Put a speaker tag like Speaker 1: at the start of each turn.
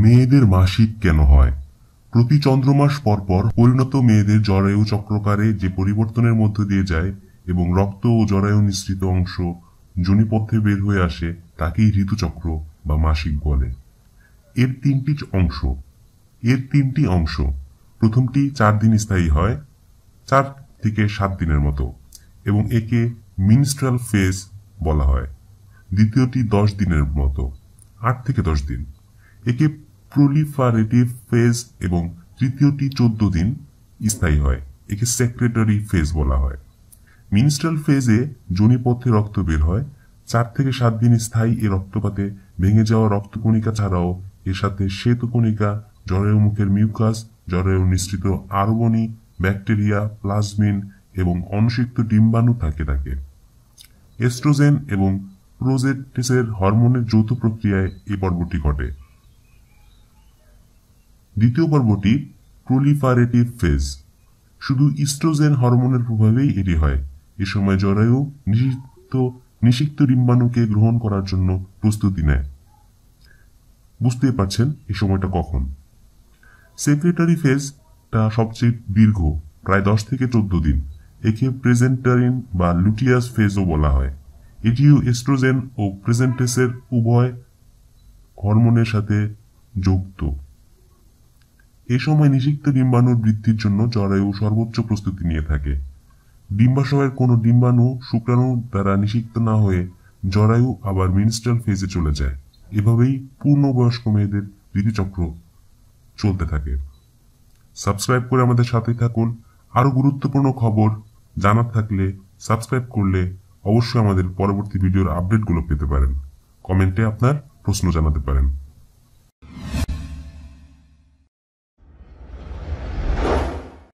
Speaker 1: মেয়েদের মাসিক কেন হয়? প্রতি চন্দ্রমাস পরপর পরিণত মেয়েদের জরায়ু চক্রকারে যে পরিবর্তনের মধ্য দিয়ে যায় এবং রক্ত ও জরায়ু নিঃসৃত অংশ জনিপথে বের হয়ে আসে, তাকেই ঋতুচক্র বা মাসিক বলে। এর তিনটি অংশ। এর তিনটি অংশ। প্রথমটি চার দিন স্থায়ী হয়, চার থেকে সাত দিনের মতো, এবং একে মিনস্ট্রাল ফেজ বলা হয়। দ্বিতীয়টি দশ দিনের মতো, আট থেকে দশ দিন। একে প্রলিফারেটিভ ফেজ এবং তৃতীয়টি চোদ্দ দিন স্থায়ী হয়, একে সেক্রেটারি ফেজ বলা হয়। মিনস্ট্রাল ফেজে জনিপথে রক্ত বের হয়, চার থেকে সাত দিন স্থায়ী এ রক্তপাতে ভেঙে যাওয়া রক্তকণিকা ছাড়াও এর সাথে শ্বেতকণিকা, জরায়ু মুখের মিউকাস জরায়ু নিঃসৃত আর্বনি ব্যাকটেরিয়া প্লাজমিন এবং অনুষিক্ত ডিম্বাণু থাকে থাকে এস্ট্রোজেন এবং প্রোজেটিসের হরমোনের যৌথ প্রক্রিয়ায় এই পর্বটি ঘটে। দ্বিতীয় পর্বটি প্রলিফারেটিভ ফেজ শুধু ইস্ট্রোজেন হরমোনের প্রভাবেই এটি হয়। এ সময় জরায়ু নিষিক্ত নিষিক্ত ডিম্বাণুকে গ্রহণ করার জন্য প্রস্তুতি নেয়। বুঝতেই পারছেন এই সময়টা কখন। সেক্রেটারি ফেজটা সবচেয়ে দীর্ঘ, প্রায় দশ থেকে চোদ্দ দিন। একে প্রেজেন্টারিন বা লুটিয়াস ফেজও বলা হয়। এটিও এস্ট্রোজেন ও প্রেজেন্টেসের উভয় হরমোনের সাথে যুক্ত। এ সময় নিষিক্ত ডিম্বাণুর বৃদ্ধির জন্য জরায়ু সর্বোচ্চ প্রস্তুতি নিয়ে থাকে। ডিম্বাশয়ের কোনো ডিম্বাণু শুক্রাণু দ্বারা নিষিক্ত না হয়ে জরায়ু আবার মিনস্ট্রাল ফেজে চলে যায়। এভাবেই পূর্ণবয়স্ক মেয়েদের ঋতুচক্র চলতে থাকে। সাবস্ক্রাইব করে আমাদের সাথে থাকুন। আরও গুরুত্বপূর্ণ খবর জানার থাকলে সাবস্ক্রাইব করলে অবশ্যই আমাদের পরবর্তী ভিডিওর আপডেটগুলো পেতে পারেন। কমেন্টে আপনার প্রশ্ন জানাতে পারেন।